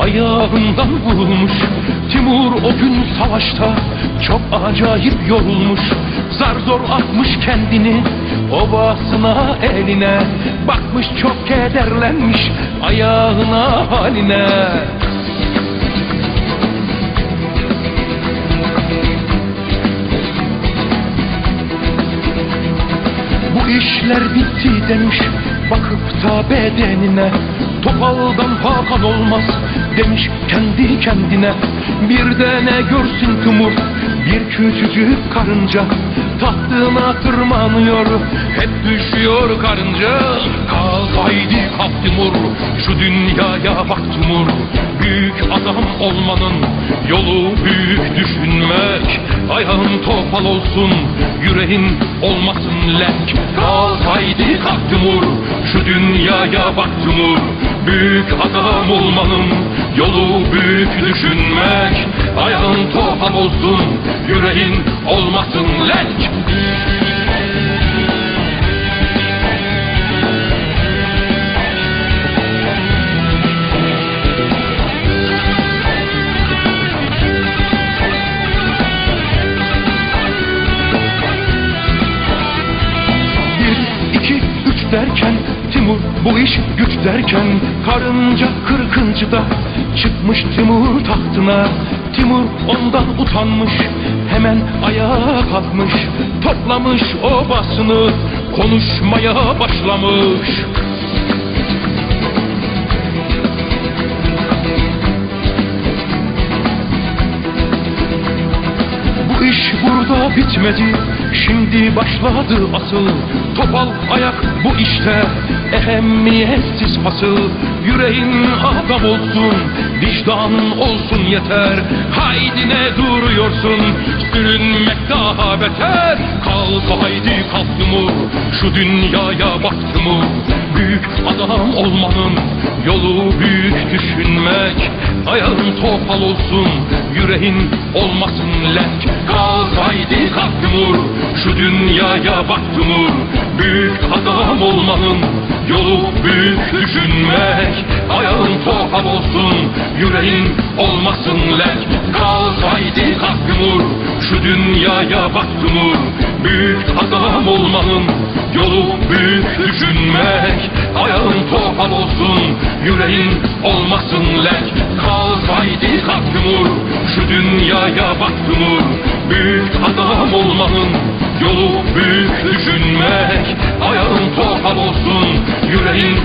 ayağından vurulmuş. Timur o gün savaşta çok acayip yorulmuş. Zar zor atmış kendini obasına eline. Bakmış çok kederlenmiş ayağına haline. Bu işler bitti demiş bakıp da bedenine Topaldan Hakan olmaz demiş kendi kendine. Bir de ne görsün Timur bir küçücük karınca Tahtına tırmanıyor. Hep düşüyor karınca. Kalk haydi kalk Timur şu dünyaya bak Timur. Büyük adam olmanın yolu büyük düşünmek. Ayağın topal olsun yüreğin olmasın lek. Kalk haydi kalk Timur şu dünyaya bak Timur Büyük adam olmanın yolu büyük düşünmek. Ayağın topal olsun yüreğin olmasın lek derken Timur bu iş güç derken Karınca kırkıncıda çıkmış Timur tahtına. Timur ondan utanmış hemen ayağa kalkmış Toplamış obasını konuşmaya başlamış. Bu iş burada bitmedi Şimdi başladı asıl. Topal ayak bu işte. Ehemmiyetsiz fasıl Yüreğin adam olsun. Vicdanın olsun yeter. Haydi ne duruyorsun? Sürünmek daha beter. Kalk haydi kalk Timur Şu dünyaya bak Timur Büyük adam olmanın Yolu büyük düşünmek. Ayağın topal olsun Yüreğin olmasın lek. Kalk haydi kalk Timur Şu dünyaya bak Timur. Büyük adam olmanın Yolu büyük düşünmek. Ayağın topal olsun Yüreğin olmasın lek. Kalk haydi kalk Timur Şu dünyaya bak Timur. Büyük adam olmanın Yolu büyük düşünmek Topal olsun Yüreğin olmasın lek. Kalk haydi kalk Timur Şu dünyaya bak Timur. Büyük adam olmanın Yolu büyük düşünmek. Ayağın topal olsun Yüreğin